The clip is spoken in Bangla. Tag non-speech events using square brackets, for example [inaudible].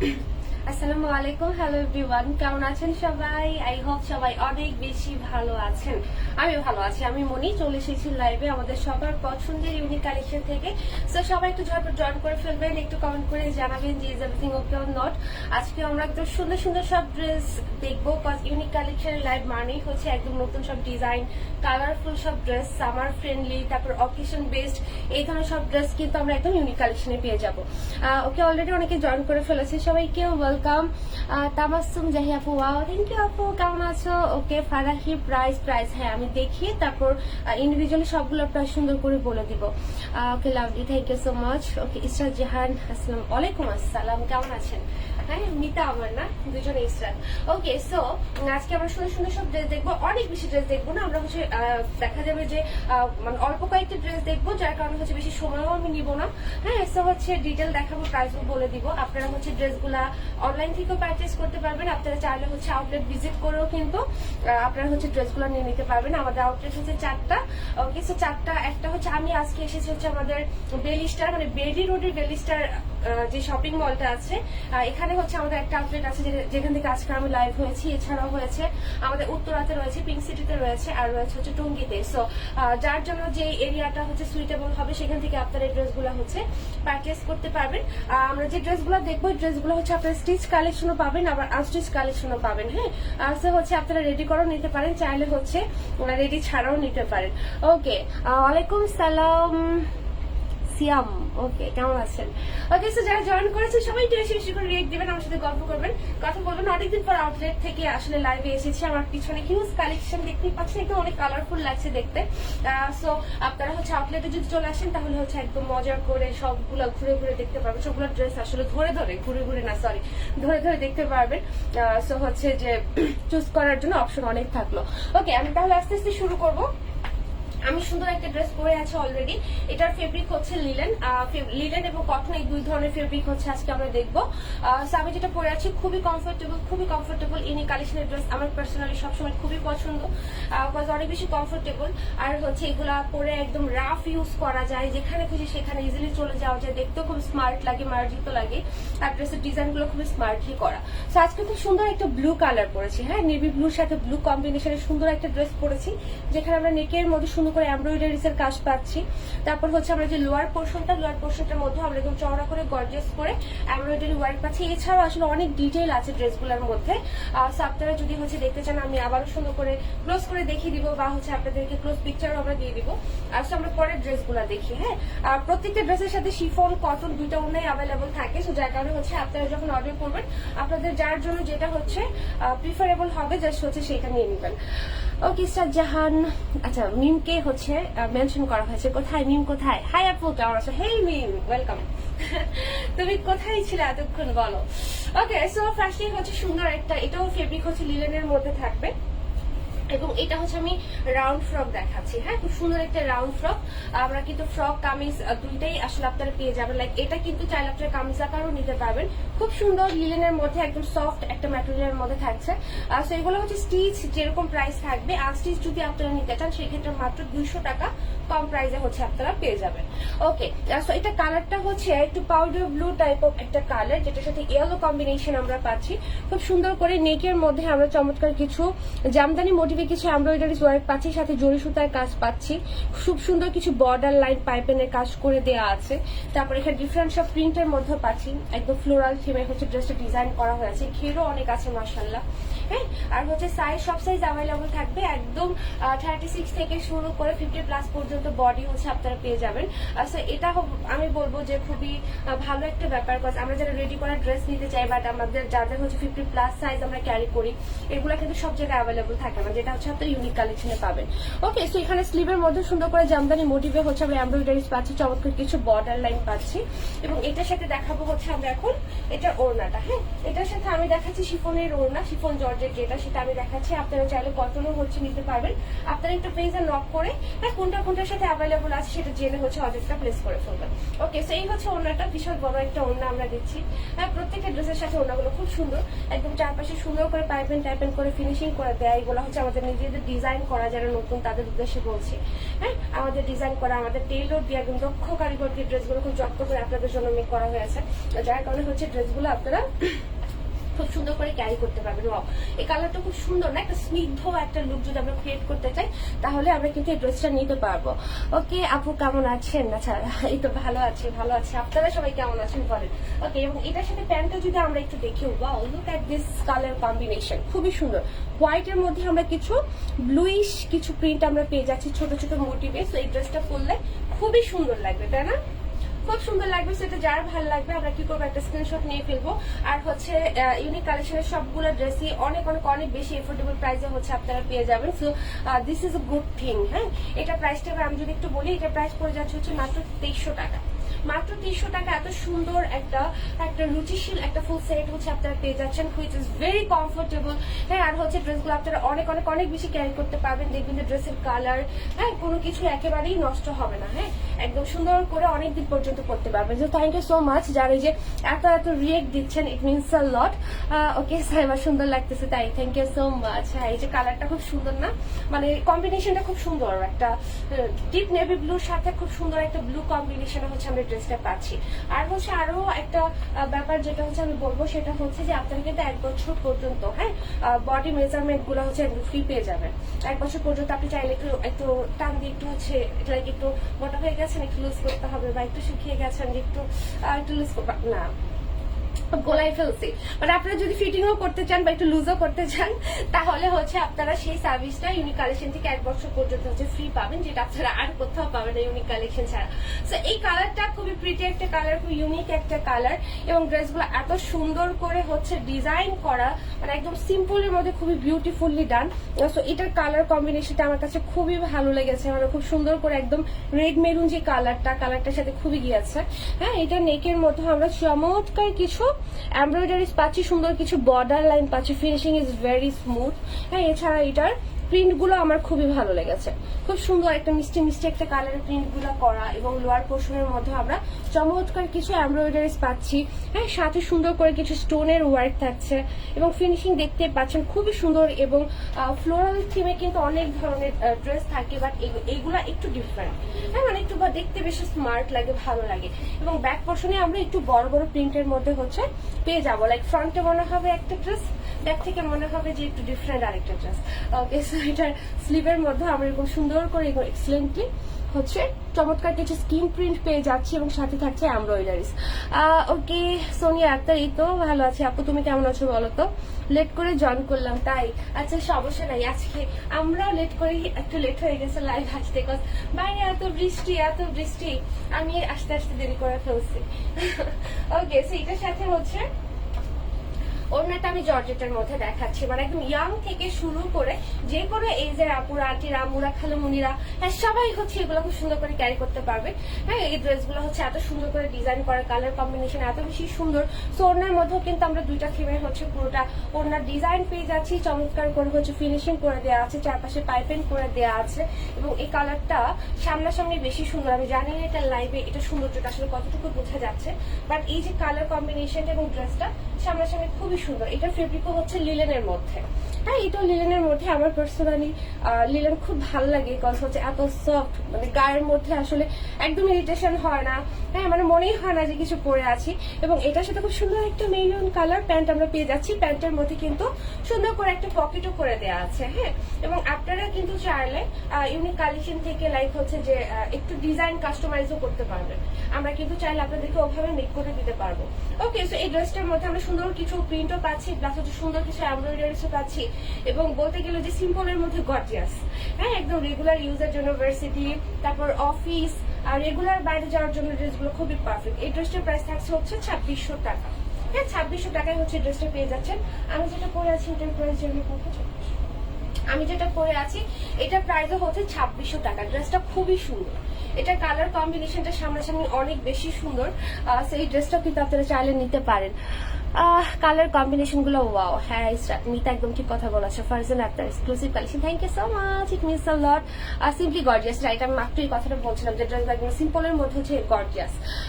Thank you. [coughs] আসসালামু আলাইকুম হ্যালো এভরিওয়ান কেমন আছেন সবাই? আই হোপ সবাই অনেক বেশি ভালো আছেন। আমি ভালো আছি, আমি মনি, চলে এসেছি লাইভে আমাদের সবার পছন্দের ইউনিক কালেকশন থেকে। সো সবাই একটু ঝটপট জয়েন করে ফেলবেন, একটু কমেন্ট করে জানাবেন যে is everything okay or not আজকে আমরা একদম সুন্দর সুন্দর সব ড্রেস দেখব কজ ইউনিক কালেকশনের লাইভ মানেই হচ্ছে একদম নতুন সব ডিজাইন কালারফুল সব ড্রেস সামার ফ্রেন্ডলি তারপর অকেশন বেসড এই ধরনের সব ড্রেস কিন্তু আমরা একদম ইউনিক কালেকশনে পেয়ে যাব। ওকে অলরেডি অনেকে জয়েন করে ফেলেছে সবাইকে ওয়েলকাম তামাসুম জাহি আপু ওয়াও থ্যাংক ইউ আপু কেমন আছো? ওকে, ফারাহি প্রাইস প্রাইস হ্যাঁ আমি দেখি, তারপর ইন্ডিভিজুয়ালি সবগুলো প্রায় সুন্দর করে বলে দিব। Okay lovely thank you so much okay Israt Jahan আসসালাম ওয়ালাইকুম আসসালাম, কেমন আছেন? হ্যাঁ মিতা আমার না, দুজনে ইসরাত ওকে সো আজকে আমরা সুন্দর সুন্দর সব ড্রেস দেখব। অনেক বেশি ড্রেস দেখব না, আমরা হচ্ছে দেখা যাবে যে মানে অল্প কয়েকটা ড্রেস দেখব, যার কারণে হচ্ছে বেশি সময়ও আমি নিব না। হ্যাঁ সো হচ্ছে ডিটেল দেখাবো প্রাইসও বলে দিব। আপনারা হচ্ছে ড্রেসগুলা অনলাইন থেকেও পারচেস করতে পারবেন। আপনারা চাইলে হচ্ছে আউটলেট ভিজিট করেও কিন্তু আপনারা হচ্ছে ড্রেসগুলো নিয়ে নিতে পারবেন। আমাদের আউটলেট হচ্ছে চারটা। ওকে সো চারটা, একটা হচ্ছে আমি আজকে এসেছি হচ্ছে আমাদের বেলিস্টার মানে বেলি রোডের বেলিস্টার যে শপিং মলটা আছে এখানে হচ্ছে আমাদের একটা আউটলেট আছে যেখান থেকে আজকে আমি লাইভ হয়েছি, এছাড়াও হয়েছে আমাদের উত্তরাতে রয়েছে পিঙ্ক সিটিতে রয়েছে, আর রয়েছে হচ্ছে টঙ্গিতে। সো যার জন্য যে এরিয়াটা হচ্ছে সুইটেবল হবে, সেখান থেকে আপনারা এই ড্রেসগুলো হচ্ছে পারচেস করতে পারবেন। আমরা যে ড্রেসগুলো দেখব ড্রেসগুলো হচ্ছে আপনারা স্টিচ কালেকশনও পাবেন, আবার আনস্টিচ কালেকশনও পাবেন হ্যাঁ? আর হচ্ছে আপনারা রেডি করেও নিতে পারেন, চাইলে হচ্ছে রেডি ছাড়াও নিতে পারেন। ওকে ওয়ালাইকুম সালাম। সিয়াম। ওকে, কেমন আছেন? ওকে সো যারা জয়েন করেছেন সবাই একটু বেশি বেশি করে রিয়েক্ট দিবেন, আমার সাথে গল্প করবেন, কথা বলবেন। অনেকদিন পর আউটলেট থেকে আসলে লাইভে এসেছি। আমার পিছনে হিউজ কালেকশন দেখতেই পাচ্ছেন, একদম অনেক কালারফুল লাগছে দেখতে। সো আপনারা হচ্ছে আউটলেটে যদি চলে আসেন, তাহলে হচ্ছে একদম মজা করে সবগুলো ঘুরে ঘুরে দেখতে পারবেন। সবগুলো ড্রেস আসলে ধরে ধরে, ঘুরে ঘুরে না সরি ধরে ধরে দেখতে পারবেন। সো হচ্ছে যে [clears throat] চুজ করার জন্য অপশন অনেক থাকল। ওকে আমি তাহলে আস্তে আস্তে শুরু করব। আমি সুন্দর একটা ড্রেস পরে আছি অলরেডি এটার ফেব্রিক হচ্ছে লিলেন লিলেন এবং কটন এই দুই ধরনের ফেব্রিক হচ্ছে আজকে আমরা দেখব। আমি যেটা পরে আছি, খুবই কমফোর্টেবল খুবই কমফোর্টেবল ইনি কালেকশনের ড্রেস আমার পার্সোনালি সবসময় খুবই পছন্দ। অনেক বেশি কমফোর্টেবল আর হচ্ছে এগুলা পরে একদম রাফ ইউজ করা যায়, যেখানে খুশি সেখানে ইজিলি চলে যাওয়া যায়। দেখতেও খুব স্মার্ট লাগে, মার্জিত লাগে। আর ড্রেসের ডিজাইনগুলো খুবই স্মার্টলি করা। সো আজকে খুব সুন্দর একটা ব্লু কালার পরেছি হ্যাঁ? নেভি ব্লুর সাথে ব্লু কম্বিনেশনের সুন্দর একটা ড্রেস পরেছি, যেখানে আমরা নেকের মধ্যে সুন্দর করে এমব্রয়ডারিজ এর কাজ পাচ্ছি। তারপর হচ্ছে আমরা যে লোয়ার পোর্শনটা, লোয়ার পোর্শনটার মধ্যে আমরা একদম চওড়া করে গর্জেস করে এমব্রয়ডারি ওয়ার্ক পাচ্ছি। এছাড়াও আসলে অনেক ডিটেইল আছে ড্রেসগুলোর মধ্যে। আপনারা যদি হচ্ছে দেখতে চান, আমি আবারও সুন্দর করে ক্লোজ করে দেখিয়ে দিব বা হচ্ছে আপনাদেরকে ক্লোজ পিকচার আমরা দিয়ে দিব। আর আমরা পরের ড্রেসগুলো দেখি হ্যাঁ? আর প্রত্যেকটা ড্রেসের সাথে শিফন কটন দুইটা উন্নয় অ্যাভেলেবল থাকে। সো যার কারণে হচ্ছে আপনারা যখন অর্ডার করবেন, আপনাদের যার জন্য যেটা হচ্ছে প্রিফারেবল হবে জাস্ট হচ্ছে সেটা নিয়ে নেবেন। ওকে স্যার জাহান আচ্ছা মিমকে হচ্ছে মেনশন করা হয়েছে। কোথায়, মিম কোথায়? হাই আপু, কেমন আছো? হেই মিম ওয়েলকাম [laughs] তুমি কোথায় ছিলে এতক্ষণ, বলো? ওকে সো ফার্স্টলি হচ্ছে সুন্দর একটা, এটাও ফেব্রিক হচ্ছে লিলেনের মধ্যে থাকবে। এবং এটা হচ্ছে আমি রাউন্ড ফ্রক দেখাচ্ছি। হ্যাঁ খুব সুন্দর একটা রাউন্ড ফ্রক আমরা কিন্তু ফ্রক কামিজ দুইটাই আসলে আপনারা পেয়ে যাবেন। লাইক এটা কিন্তু চাইলে আপনারা কামিজ আকারও নিতে পারবেন। খুব সুন্দর লিলেনের মধ্যে, একদম সফট একটা ম্যাটেরিয়ালের মধ্যে থাকছে। আর so এগুলো হচ্ছে স্টিচ যেরকম প্রাইস থাকবে। আনস্টিচ যদি আপনারা নিতে চান, সেক্ষেত্রে মাত্র দুইশো টাকা কম প্রাইসে হচ্ছে আপনারা পেয়ে যাবেন। ওকে সো এটা কালারটা হচ্ছে একটু পাউডার ব্লু টাইপ অফ একটা কালার যেটার সাথে ইয়েলো কম্বিনেশন আমরা পাচ্ছি। খুব সুন্দর করে নেকের মধ্যে আমরা চমৎকার কিছু জামদানি মোটিভে কিছু এমব্রয়ডারি ওয়ার্ক পাচ্ছি, সাথে জরি সুতার কাজ পাচ্ছি। খুব সুন্দর কিছু বর্ডার লাইন পাইপেনের কাজ করে দেওয়া আছে। তারপর এখানে ডিফারেন্ট সব প্রিন্টের মধ্যে পাচ্ছি। একদম ফ্লোরাল থিমে হচ্ছে ড্রেসটা ডিজাইন করা হয়েছে। ঘেরও অনেক আছে মার্শাল্লাহ হ্যাঁ আর হচ্ছে সাইজ সব সাইজ অ্যাভেলেবল থাকবে। একদম থার্টি সিক্স থেকে শুরু করে ফিফটি প্লাস পর্যন্ত বডি হচ্ছে আপনারা পেয়ে যাবেন। সো এটা আমি বলব যে খুবই ভালো একটা ব্যাপার কজ আমরা যারা রেডি করা ড্রেস নিতে চাই বাট আমাদের যাদের হচ্ছে ফিফটি প্লাস সাইজ আমরা ক্যারি করি, এগুলো কিন্তু সব জায়গায় অ্যাভেলেবল থাকে না, যেটা হচ্ছে আপনার ইউনিক কালেকশনে পাবেন। ওকে সো এখানে স্লিভের মধ্যে সুন্দর করে জামদানি মোটিভে হচ্ছে আমরা এমব্রয়ডারিজ পাচ্ছি, চমৎকার কিছু বর্ডার লাইন পাচ্ছি। এবং এটার সাথে দেখাবো হচ্ছে আমরা এখন, এটা ওড়নাটা হ্যাঁ? এটার সাথে আমি দেখাচ্ছি শিফনের ওড়না, শিফন জর্জ জর্জেট যেটা সেটা আমি দেখাচ্ছি। আপনারা চাইলে কটনও হচ্ছে নিতে পারবেন। আপনারা একটু পেজে নক করে হ্যাঁ কোনটা কোনটার সাথে অ্যাভেলেবল আছে সেটা জেনে হচ্ছে অর্ডারটা প্লেস করে ফেলবেন। ওকে সো এই হচ্ছে ওনাটা বিশাল বড় একটা ওড়না আমরা দিচ্ছি। হ্যাঁ প্রত্যেকটা ড্রেসের সাথে ওড়নাগুলো খুব সুন্দর। একদম চারপাশে সুন্দর করে পাইপেন টাইপেন করে ফিনিশিং করে দেয়। এগুলো হচ্ছে আমাদের নিজেদের ডিজাইন করা, যারা নতুন তাদের উদ্দেশ্যে বলছি। হ্যাঁ আমাদের ডিজাইন করা, আমাদের টেইলর দিয়ে একদম দক্ষ কারিগর দিয়ে ড্রেসগুলো খুব যত্ন করে আপনাদের জন্য মেক করা হয়েছে যার কারণে হচ্ছে ড্রেসগুলো আপনারা খুব সুন্দর করে ক্যারি করতে পারবেন ওয়াও এই কালারটা খুব সুন্দর না? একটা স্নিগ্ধ একটা লুক যদি আমরা ক্রিয়েট করতে চাই, তাহলে আমরা কিন্তু এই ড্রেসটা নিতে পারব। ওকে আপু কেমন আছেন? আচ্ছা এই তো ভালো আছি, ভালো আছে। আপনারা সবাই কেমন আছেন বলেন। ওকে এবং এটার সাথে প্যান্টটা যদি আমরা একটু দেখি wow look at this colour combination খুবই সুন্দর। হোয়াইটের মধ্যে আমরা কিছু ব্লুইশ কিছু প্রিন্ট আমরা পেয়ে যাচ্ছি ছোট ছোট মোটিভে তো এই ড্রেসটা পরলে খুবই সুন্দর লাগবে, তাই না? খুব সুন্দর লাগবে, সেটা যার ভালো লাগবে, আমরা কি করব, একটা স্ক্রিনশট নিয়ে ফেলব। আর হচ্ছে ইউনিক কালেকশনের সবগুলো ড্রেসই অনেক অনেক অনেক বেশি এফোর্ডেবল প্রাইসে হচ্ছে আপনারা পেয়ে যাবেন। So this is a good thing হ্যাঁ? এটা প্রাইসটা আমি যদি একটু বলি, এটা প্রাইস পড়ে যাচ্ছে হচ্ছে মাত্র তেইশশো টাকা। মাত্র তিনশো টাকা। এত সুন্দর একটা একটা রুচিশীল একটা ফুল সেট হচ্ছে আপনারা পেয়ে যাচ্ছেন হুইচ ইজ ভেরি কমফোর্টেবল হ্যাঁ আর হচ্ছে ড্রেসগুলো আপনারা অনেক অনেক অনেক বেশি ক্যারি করতে পারবেন। দেখবেন যে ড্রেসের কালার হ্যাঁ কোনো কিছু একেবারেই নষ্ট হবে না হ্যাঁ। একদম সুন্দর করে অনেক দিন পর্যন্ত করতে পারবেন। তো থ্যাংক ইউ সো মাচ যারা এই যে এত এত রিয়েক্ট দিচ্ছেন ইট মিনস আ লট ওকে সাইবা সুন্দর লাগতেছে তাই। থ্যাংক ইউ সো মাচ হ্যাঁ এই যে কালারটা খুব সুন্দর না? মানে কম্বিনেশনটা খুব সুন্দর। একটা ডিপ নেভি ব্লুর সাথে খুব সুন্দর একটা ব্লু কম্বিনেশন হচ্ছে আমরা ড্রেসটা পাচ্ছি। আর হচ্ছে আরও একটা ব্যাপার যেটা হচ্ছে আমি বলব, সেটা হচ্ছে যে আপনারা কিন্তু এক বছর পর্যন্ত হ্যাঁ বডি মেজারমেন্টগুলো হচ্ছে ফ্রি পেয়ে যাবেন। এক বছর পর্যন্ত আপনি চাইলে একটু একটু টান দিয়ে একটু হচ্ছে লাইক একটু মোটা হয়ে গেছেন একটু লুজ করতে হবে বা একটু শিখিয়ে গেছেন একটু একটু লুজ না। [laughs] গোলাই ফেলছি। মানে আপনারা যদি ফিটিংও করতে চান বা একটু লুজও করতে চান, তাহলে হচ্ছে আপনারা সেই সার্ভিসটা ইউনিক কালেকশন থেকে এক বছর পর্যন্ত হচ্ছে ফ্রি পাবেন, যেটা আপনারা আর কোথাও পাবেন না ইউনিক কালেকশন ছাড়া। সো এই কালারটা খুবই প্রিটি একটা কালার খুব ইউনিক একটা কালার এবং ড্রেসগুলো এত সুন্দর করে হচ্ছে ডিজাইন করা মানে একদম সিম্পলের মধ্যে খুবই বিউটিফুলি ডান সো এটার কালার কম্বিনেশনটা আমার কাছে খুবই ভালো লেগেছে। মানে খুব সুন্দর করে একদম রেড মেরুন যে কালারটা কালারটার সাথে খুবই গিয়েছে। হ্যাঁ এটা নেকের মধ্যে আমরা চমৎকার কিছু এমব্রয়ডারিজ পাচ্ছি সুন্দর কিছু বর্ডার লাইন পাচ্ছি ফিনিশিং ইজ ভেরি স্মুথ হ্যাঁ এছাড়া এটার প্রিন্টগুলো আমার খুবই ভালো লেগেছে। খুব সুন্দর একটা মিষ্টি মিষ্টি একটা কালারের প্রিন্টগুলো করা এবং লোয়ার পোর্শনের মধ্যে আমরা চমৎকার কিছু এমব্রয়ডারিজ পাচ্ছি। হ্যাঁ সাথে সুন্দর করে কিছু স্টোনের ওয়ার্ক থাকছে এবং ফিনিশিং দেখতে পাচ্ছেন খুবই সুন্দর এবং ফ্লোরাল থিমে কিন্তু অনেক ধরনের ড্রেস থাকে বাট এইগুলা একটু ডিফারেন্ট হ্যাঁ মানে একটু দেখতে বেশি স্মার্ট লাগে, ভালো লাগে। এবং ব্যাক পোর্শনে আমরা একটু বড় বড় প্রিন্টের মধ্যে হচ্ছে পেয়ে যাব। লাইক ফ্রন্টে মনে হবে একটা ড্রেস ব্যাক থেকে মনে হবে যে একটু ডিফারেন্ট আরেকটা ড্রেস ওকে সো এটার স্লিভের মধ্যে আমরা এরকম সুন্দর করে এক্সেলেন্টলি হচ্ছে চমৎকার কিছু স্কিন প্রিন্ট পেয়ে যাচ্ছি এবং সাথে থাকছে এমব্রয়ডারিজ ওকে সোনিয়া আক্তার, এই তো ভালো আছে। আপু, তুমি কেমন আছো বলো তো? লেট করে জয়েন করলাম, তাই? আচ্ছা সমস্যা নাই, আজকে আমরাও লেট করে একটু লেট হয়ে গেছে লাইভ আসতে কজ বাইরে এত বৃষ্টি এত বৃষ্টি। আমি আস্তে আস্তে দেরি করে ফেলছি। [laughs] ওকে সো এটার সাথে হচ্ছে ওড়নাটা আমি জর্জেটের মধ্যে দেখাচ্ছি। মানে একদম ইয়াং থেকে শুরু করে যে কোনো এজের আপুরা আন্টিরা আম্মুরা খালুমুনিরা হ্যাঁ সবাই হচ্ছে এগুলো খুব সুন্দর করে ক্যারি করতে পারবে। হ্যাঁ এই ড্রেসগুলো হচ্ছে এত সুন্দর করে ডিজাইন করা কালার কম্বিনেশন এত বেশি সুন্দর। সো ওড়নার মধ্যেও কিন্তু আমরা দুইটা থিমের হচ্ছে পুরোটা ওড়নার ডিজাইন পেয়ে যাচ্ছি। চমৎকার করে হচ্ছে ফিনিশিং করে দেওয়া আছে, চারপাশে পাইপেন করে দেওয়া আছে। এবং এই কালারটা সামনাসামনি বেশি সুন্দর। আমি জানি না এটা লাইভে এটা সৌন্দর্যটা আসলে কতটুকু বোঝা যাচ্ছে বাট এই যে কালার কম্বিনেশনটা এবং ড্রেসটা সামনাসামনি খুবই সুন্দর। এটা ফেব্রিকও হচ্ছে লিলেনের মধ্যে। হ্যাঁ এটাও লিলেনের মধ্যে। আমার পার্সোনালি লিলেন খুব ভালো লাগে কজ হচ্ছে এত সফট মানে গায়ের মধ্যে আসলে একদম ইরিটেশন হয় না। হ্যাঁ মানে মনেই হয় না যে কিছু পরে আছি। এবং এটার সাথে খুব সুন্দর একটা মেরুন কালার প্যান্ট আমরা পেয়ে যাচ্ছি। প্যান্টের মধ্যে কিন্তু সুন্দর করে একটা পকেটও করে দেওয়া আছে হ্যাঁ। এবং আপনারা কিন্তু চাইলে ইউনিক কালেকশন থেকে লাইক হচ্ছে যে একটু ডিজাইন কাস্টমাইজও করতে পারবেন। আমরা কিন্তু চাইলে আপনাদেরকে ওভাবে মেক করে দিতে পারব। ওকে সো এই ড্রেসটার মধ্যে আমরা সুন্দর কিছু প্রিন্টও পাচ্ছি প্লাস হচ্ছে সুন্দর কিছু এমব্রয়ডারিজও পাচ্ছি। এবং বলতে গেলে যে সিম্পলের মধ্যে গর্জিয়াস হ্যাঁ একদম রেগুলার ইউজের জন্য ভার্সিটি তারপর অফিস আর রেগুলার বাইরে যাওয়ার জন্য ড্রেসগুলো খুবই পারফেক্ট এই ড্রেসটার প্রাইস থাকছে হচ্ছে ছাব্বিশশো টাকা। হ্যাঁ ছাব্বিশশো টাকায় হচ্ছে ড্রেসটা পেয়ে যাচ্ছেন। আমি যেটা পরে আছি, এটার প্রাইস জানি কত? আমি যেটা পরে আছি এটা প্রাইসও হচ্ছে ছাব্বিশশো টাকা। ড্রেসটা খুবই সুন্দর। এটা কালার কম্বিনেশনটা সামনাসামনি অনেক বেশি সুন্দর। সেই ড্রেসটা কিন্তু আপনারা চাইলে নিতে পারেন। কালার কম্বিনেশনগুলো ওয়াও হ্যাঁ মিতা একদম ঠিক কথা বলেছে। ফারজান আপনার exclusive collection thank you so much it miss a lot simply gorgeous right আমি মাত্রই কথাটা বলছিলাম যেটা একদম সিম্পলের মধ্যে হচ্ছে গর্জিয়াস